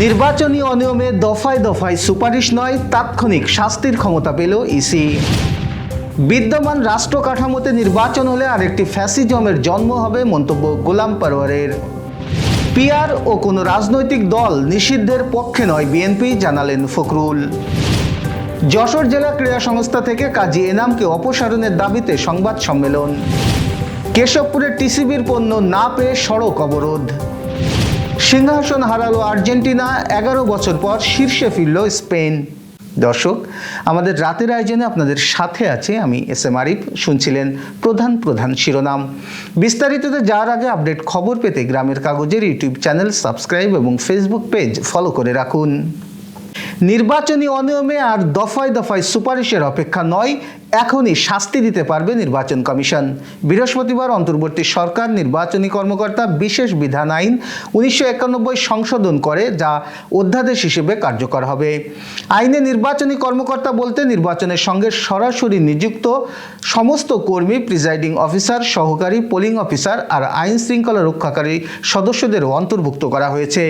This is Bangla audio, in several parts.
নির্বাচনী অনিয়মে দফায় দফায় সুপারিশ নয়, তাৎক্ষণিক শাস্তির ক্ষমতা পেল ইসি। বিদ্যমান রাষ্ট্র কাঠামোতে নির্বাচন হলে আরেকটি ফ্যাসিজমের জন্ম হবে মন্তব্য গোলাম পারোয়ারের। পিয়ার ও কোনো রাজনৈতিক দল নিষিদ্ধের পক্ষে নয়, বিএনপি, জানালেন ফখরুল। যশোর জেলা ক্রীড়া সংস্থা থেকে কাজী এনামকে অপসারণের দাবিতে সংবাদ সম্মেলন। কেশবপুরের টিসিবির পণ্য না পেয়ে সড়ক অবরোধ। সিংহাসন হারালো আর্জেন্টিনা এগারো বছর পর শীর্ষে ফিরল স্পেন। দর্শক, আমাদের রাতের আয়োজনে আপনাদের সাথে আছে আমি এস এম আরিফ। শুনছিলেন প্রধান প্রধান শিরোনাম। বিস্তারিততে যাওয়ার আগে আপডেট খবর পেতে গ্রামের কাগজের ইউটিউব চ্যানেল সাবস্ক্রাইব এবং ফেসবুক পেজ ফলো করে রাখুন। নির্বাচনী অনিয়মে আর দফায় দফায় সুপারিশের অপেক্ষা নয় এখনই শাস্তি দিতে পারবে নির্বাচন কমিশন। বৃহস্পতিবার অন্তর্বর্তী সরকার নির্বাচনী কর্মকর্তা বিশেষ বিধান আইন উনিশশো একানব্বই সংশোধন করে, যা অধ্যাদেশ হিসেবে কার্যকর হবে। আইনে নির্বাচনী কর্মকর্তা বলতে নির্বাচনের সঙ্গে সরাসরি নিযুক্ত সমস্ত কর্মী, প্রিজাইডিং অফিসার, সহকারী, পোলিং অফিসার আর আইন শৃঙ্খলা রক্ষাকারী সদস্যদেরও অন্তর্ভুক্ত করা হয়েছে।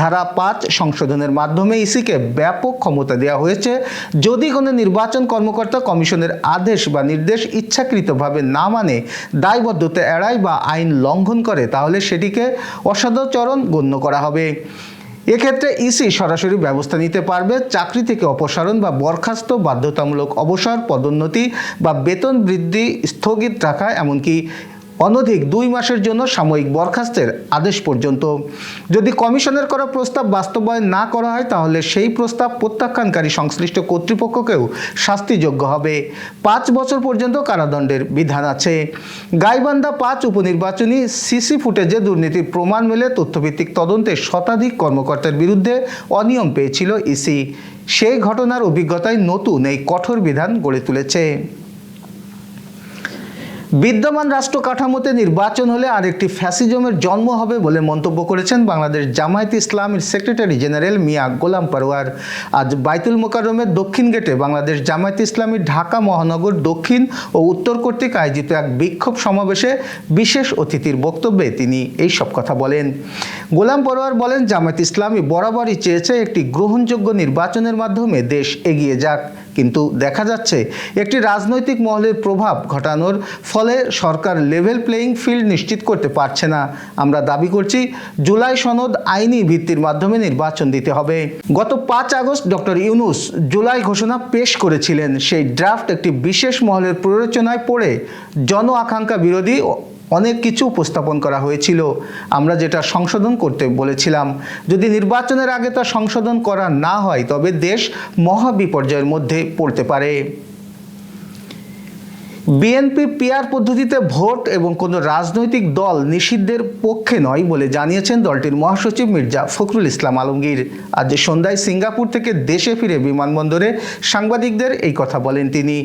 ধারা পাঁচ সংশোধনের মাধ্যমে ইসিকে ব্যাপক ক্ষমতা দেওয়া হয়েছে। যদি কোনো নির্বাচন কর্মকর্তা কমিশনের আদেশ বা নির্দেশ ইচ্ছাকৃতভাবে না মানে দায়বদ্ধতা এড়ায় বা আইন লঙ্ঘন করে, তাহলে সেটিকে অসদাচরণ গণ্য করা হবে। এক্ষেত্রে ইসি সরাসরি ব্যবস্থা নিতে পারবে। চাকরি থেকে অপসারণ বা বরখাস্ত বাধ্যতামূলক অবসর, পদোন্নতি বা বেতন বৃদ্ধি স্থগিত রাখা, এমনকি অনধিক দুই মাসের জন্য সাময়িক বরখাস্তের আদেশ পর্যন্ত। যদি কমিশনের করা প্রস্তাব বাস্তবায়ন না করা হয়, তাহলে সেই প্রস্তাব প্রত্যাখ্যানকারী সংশ্লিষ্ট কর্তৃপক্ষকেও শাস্তিযোগ্য হবে। পাঁচ বছর পর্যন্ত কারাদণ্ডের বিধান আছে। গাইবান্ধা পাঁচ উপনির্বাচনী সিসি ফুটেজে দুর্নীতির প্রমাণ মেলে তথ্যভিত্তিক তদন্তে শতাধিক কর্মকর্তার বিরুদ্ধে অনিয়ম পেয়েছিল ইসি। সেই ঘটনার অভিজ্ঞতায় নতুন এই কঠোর বিধান গড়ে তুলেছে। বিদ্যমান রাষ্ট্র কাঠামোতে নির্বাচন হলে আরেকটি ফ্যাসিজমের জন্ম হবে বলে মন্তব্য করেছেন বাংলাদেশ জামায়াত ইসলামের সেক্রেটারি জেনারেল মিয়া গোলাম পারোয়ার। আজ বাইতুল মোকারমের দক্ষিণ গেটে বাংলাদেশ জামায়াত ইসলামী ঢাকা মহানগর দক্ষিণ ও উত্তর কর্তৃক আয়োজিত এক বিক্ষোভ সমাবেশে বিশেষ অতিথির বক্তব্যে তিনি এই সব কথা বলেন। গোলাম পরোয়ার বলেন, জামায়াত ইসলামী বরাবরই চেয়েছে একটি গ্রহণযোগ্য নির্বাচনের মাধ্যমে দেশ এগিয়ে যাক। কিন্তু দেখা যাচ্ছে একটি রাজনৈতিক মহলের প্রভাব ঘটানোর ফলে সরকার লেভেল প্লেয়িং ফিল্ড নিশ্চিত করতে পারছে না। আমরা দাবি করছি জুলাই সনদ আইনি ভিত্তির মাধ্যমে নির্বাচন দিতে হবে। গত পাঁচ আগস্ট ডক্টর ইউনুস জুলাই ঘোষণা পেশ করেছিলেন। সেই ড্রাফট একটি বিশেষ মহলের প্ররোচনায় পড়ে জন আকাঙ্ক্ষা বিরোধী অনেক কিছু উপস্থাপন করা হয়েছিল। আমরা যেটা সংশোধন করতে বলেছিলাম, যদি নির্বাচনের আগে তা সংশোধন করা না হয়, তবে দেশ মহাবিপর্যয়ের মধ্যে পড়তে পারে। বিএনপি পিআর পদ্ধতিতে ভোট এবং কোনো রাজনৈতিক দল নিষিদ্ধের পক্ষে নয় বলে জানিয়েছেন দলটির মহাসচিব মির্জা ফখরুল ইসলাম আলমগীর। আজ সন্ধ্যায় সিঙ্গাপুর থেকে দেশে ফিরে বিমানবন্দরে সাংবাদিকদের এই কথা বলেন তিনি।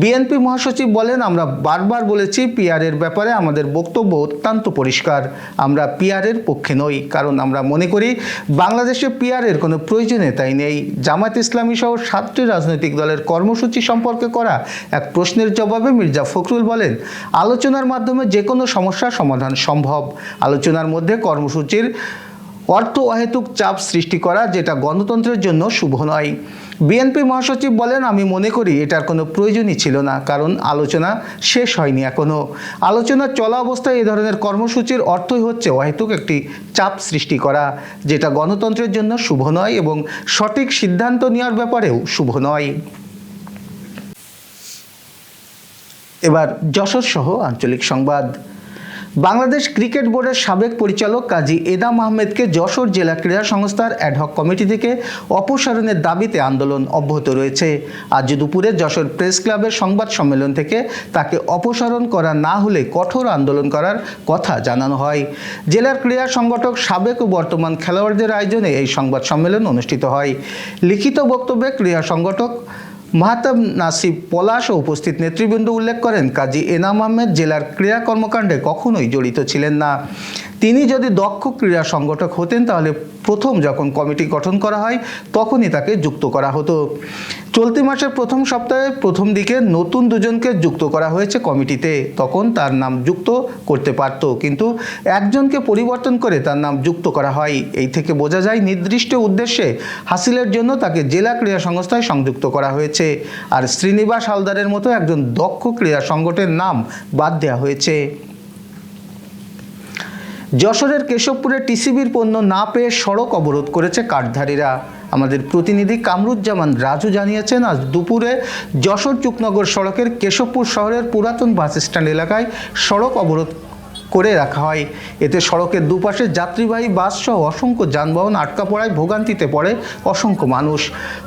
বিএনপি মহাসচিব বলেন, আমরা বারবার বলেছি পিআরের ব্যাপারে আমাদের বক্তব্য অত্যন্ত পরিষ্কার। আমরা পিআরের পক্ষে নই, কারণ আমরা মনে করি বাংলাদেশে পিআরের কোনো প্রয়োজনীয়তাই নেই। জামায়াত ইসলামী সহ সাতটি রাজনৈতিক দলের কর্মসূচি সম্পর্কে করা এক প্রশ্নের জবাবে মির্জা ফখরুল বলেন, আলোচনার মাধ্যমে যে কোনো সমস্যার সমাধান সম্ভব। আলোচনার মধ্যে কর্মসূচির অর্থ অহেতুক চাপ সৃষ্টি করা যেটা গণতন্ত্রের জন্য শুভ নয়। বিএনপি মহাসচিব বলেন, আমি মনে করি এটার কোনো প্রয়োজনই ছিল না, কারণ আলোচনা শেষ হয়নি এখনও আলোচনা চলা অবস্থায় এই ধরনের কর্মসূচির অর্থই হচ্ছে অহেতুক একটি চাপ সৃষ্টি করা, যেটা গণতন্ত্রের জন্য শুভ নয় এবং সঠিক সিদ্ধান্ত নেওয়ার ব্যাপারেও শুভ নয়। এবার যশোর সহ আঞ্চলিক সংবাদ। বাংলাদেশ ক্রিকেট বোর্ডের সাবেক পরিচালক কাজী এদাম আহমেদকে যশোর জেলা ক্রীড়া সংস্থার অ্যাডহক কমিটি থেকে অপসারণের দাবিতে আন্দোলন অব্যাহত রয়েছে। আজ দুপুরে যশোর প্রেস ক্লাবের সংবাদ সম্মেলন থেকে তাকে অপসারণ করা না হলে কঠোর আন্দোলন করার কথা জানানো হয়। জেলার ক্রীড়া সংগঠক সাবেক ও বর্তমান খেলোয়াড়দের আয়োজনে এই সংবাদ সম্মেলন অনুষ্ঠিত হয়। লিখিত বক্তব্যে ক্রীড়া সংগঠক মাহতাব নাসিব পলাশ ও উপস্থিত নেতৃবৃন্দ উল্লেখ করেন, কাজী এনাম আহমেদ জেলার ক্রীড়া কর্মকাণ্ডে কখনোই জড়িত ছিলেন না। তিনি যদি দক্ষ ক্রীড়া সংগঠক হতেন, তাহলে প্রথম যখন কমিটি গঠন করা হয়, তখনই তাকে যুক্ত করা হতো। চলতি মাসের প্রথম সপ্তাহে প্রথম দিকে নতুন দুজনকে যুক্ত করা হয়েছে কমিটিতে। তখন তার নাম যুক্ত করতে পারত, কিন্তু একজনকে পরিবর্তন করে তার নাম যুক্ত করা হয়। এই থেকে বোঝা যায়, নির্দিষ্ট উদ্দেশ্যে হাসিলের জন্য তাকে জেলা ক্রীড়া সংস্থায় সংযুক্ত করা হয়েছে। আর শ্রীনিবাস হালদারের মতো একজন দক্ষ ক্রীড়া সংগঠনের নাম বাদ দেওয়া হয়েছে। যশোরের কেশবপুরে টিসিবির পণ্য না পেয়ে সড়ক অবরোধ করেছে কাঠধারীরা। আমাদের প্রতিনিধি কামরুজ্জামান রাজু জানিয়েছেন, আজ দুপুরে যশোর চুকনগর সড়কের কেশবপুর শহরের পুরাতন বাস স্ট্যান্ড এলাকায় সড়ক অবরোধ করে রাখা হয়। এতে সড়কের দুপাশে যাত্রীবাহী বাস সহ অসংখ্য যানবাহন আটকা পড়ায় ভোগান্তিতে পড়ে অসংখ্য মানুষ।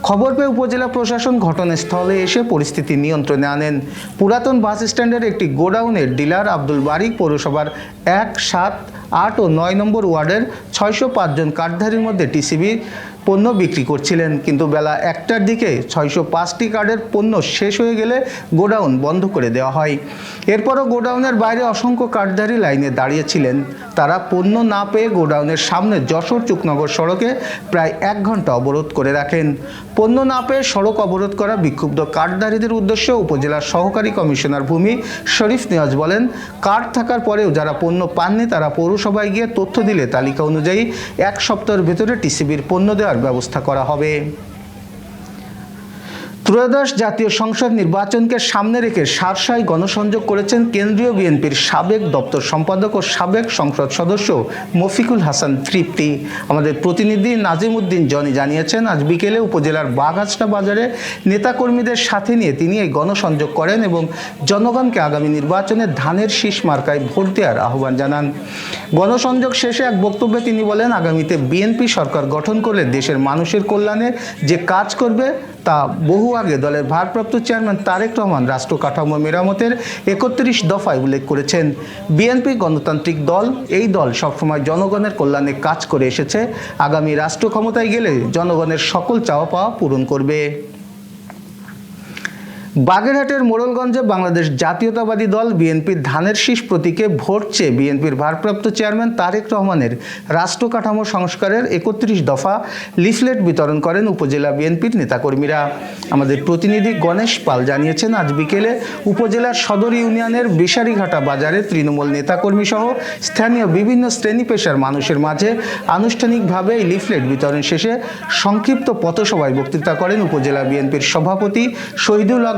খবর পেয়ে উপজেলা প্রশাসন ঘটনাস্থলে এসে পরিস্থিতি নিয়ন্ত্রণে আনেন। পুরাতন বাস স্ট্যান্ডের একটি গোডাউনের ডিলার আব্দুল বারিক পৌরসভার এক, সাত, আট ও নয় নম্বর ওয়ার্ডের ছয়শো পাঁচজন কার্ডধারীর মধ্যে টিসিবি পণ্য বিক্রি করছিলেন, কিন্তু বেলা একটার দিকে ছয়শো পাঁচটি কার্ডের পণ্য শেষ হয়ে গেলে গোডাউন বন্ধ করে দেওয়া হয়। এরপরও গোডাউনের বাইরে অসংখ্য কার্ডধারী লাইনে দাঁড়িয়েছিলেন। তারা পণ্য না পেয়ে গোডাউনের সামনে যশোর চুকনগর সড়কে প্রায় এক ঘণ্টা অবরোধ করে রাখেন। পণ্য না পেয়ে সড়ক অবরোধ করা বিক্ষুব্ধ কার্ডধারীদের উদ্দেশ্যে উপজেলার সহকারী কমিশনার ভূমি শরীফ নিয়াজ বলেন কার্ড থাকার পরেও যারা পণ্য পাননি তারা পৌরসভায় গিয়ে তথ্য দিলে তালিকা অনুযায়ী এক সপ্তাহের ভেতরে টিসিবির পণ্য দেওয়ার ব্যবস্থা করা হবে। ত্রয়োদশ জাতীয় সংসদ নির্বাচনকে সামনে রেখে সারসাই গণসংযোগ করেছেন কেন্দ্রীয় বিএনপির সাবেক দপ্তর সম্পাদক ও সাবেক সংসদ সদস্য মফিকুল হাসান তৃপ্তি। আমাদের প্রতিনিধি নাজিম উদ্দিন জনি জানিয়েছেন, আজ বিকেলে উপজেলার বাঘাছটা বাজারে নেতাকর্মীদের সাথে নিয়ে তিনি এই গণসংযোগ করেন এবং জনগণকে আগামী নির্বাচনে ধানের শীষ মার্কায় ভোট দেওয়ার আহ্বান জানান। গণসংযোগ শেষে এক বক্তব্যে তিনি বলেন, আগামীতে বিএনপি সরকার গঠন করলে দেশের মানুষের কল্যাণে যে কাজ করবে তা বহু আগে দলের ভারপ্রাপ্ত চেয়ারম্যান তারেক রহমান রাষ্ট্র কাঠামো মেরামতের একত্রিশ দফায় উল্লেখ করেছেন। বিএনপি গণতান্ত্রিক দল, এই দল সবসময় জনগণের কল্যাণে কাজ করে এসেছে। আগামী রাষ্ট্র ক্ষমতায় গেলে জনগণের সকল চাওয়া পাওয়া পূরণ করবে। বাগেরহাটের মোড়লগঞ্জে বাংলাদেশ জাতীয়তাবাদী দল বিএনপির ধানের শীষ প্রতীকে ভোট চেয়ে বিএনপির ভারপ্রাপ্ত চেয়ারম্যান তারেক রহমানের রাষ্ট্র কাঠামো সংস্কারের একত্রিশ দফা লিফলেট বিতরণ করেন উপজেলা বিএনপির নেতাকর্মীরা। আমাদের প্রতিনিধি গণেশ পাল জানিয়েছেন, আজ বিকেলে উপজেলার সদর ইউনিয়নের বিশারিঘাটা বাজারে তৃণমূল নেতাকর্মী সহ স্থানীয় বিভিন্ন শ্রেণি পেশার মানুষের মাঝে আনুষ্ঠানিকভাবে এই লিফলেট বিতরণ শেষে সংক্ষিপ্ত পথসভায় বক্তৃতা করেন উপজেলা বিএনপির সভাপতি শহীদুল হক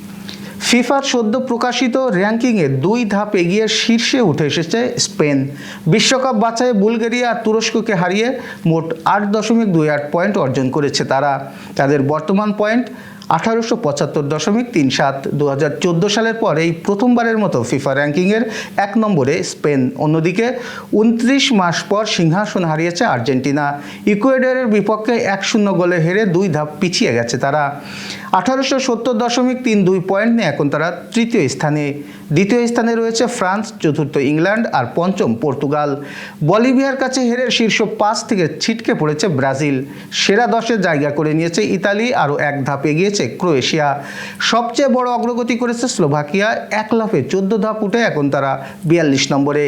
ফিফার সদ্য প্রকাশিত র্যাঙ্কিংয়ে দুই ধাপ এগিয়ে শীর্ষে উঠে এসেছে স্পেন। বিশ্বকাপ বাছাই বুলগেরিয়া আর তুরস্ককে হারিয়ে মোট আট দশমিক দুই আট পয়েন্ট অর্জন করেছে তারা। তাদের বর্তমান পয়েন্ট আঠারোশো পঁচাত্তর দশমিক তিন সাত দু হাজার চোদ্দ সালের পর এই প্রথমবারের মতো ফিফা র্যাঙ্কিংয়ের এক নম্বরে স্পেন অন্যদিকে উনত্রিশ মাস পর সিংহাসন হারিয়েছে আর্জেন্টিনা। ইকুয়েডরের বিপক্ষে এক শূন্য গোলে হেরে দুই ধাপ পিছিয়ে গেছে তারা। আঠারোশো সত্তর দশমিক তিন দুই পয়েন্ট নিয়ে এখন তারা তৃতীয় স্থানে। দ্বিতীয় স্থানে রয়েছে ফ্রান্স, চতুর্থ ইংল্যান্ড আর পঞ্চম পর্তুগাল। বলিভিয়ার কাছে হেরে শীর্ষ পাঁচ থেকে ছিটকে পড়েছে ব্রাজিল। সেরা দশে জায়গা করে নিয়েছে ইতালি, আরও এক ধাপ এগিয়েছে ক্রোয়েশিয়া। সবচেয়ে বড় অগ্রগতি করেছে স্লোভাকিয়া, এক লাফে চোদ্দ ধাপ উঠে এখন তারা বিয়াল্লিশ নম্বরে।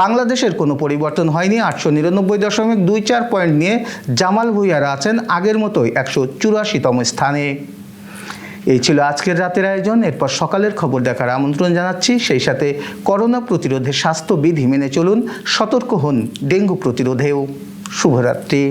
বাংলাদেশের কোনো পরিবর্তন হয়নি, আটশো নিরানব্বই দশমিক দুই চার পয়েন্ট নিয়ে জামাল ভুইয়ারা আছেন আগের মতোই একশো চুরাশিতম স্থানে। এই ছিল আজকের রাতের আয়োজন, এরপর সকালের খবর দেখার আমন্ত্রণ জানাচ্ছি। সেই সাথে করোনা প্রতিরোধে স্বাস্থ্যবিধি মেনে চলুন, সতর্ক হন ডেঙ্গু প্রতিরোধেও। শুভরাত্রি।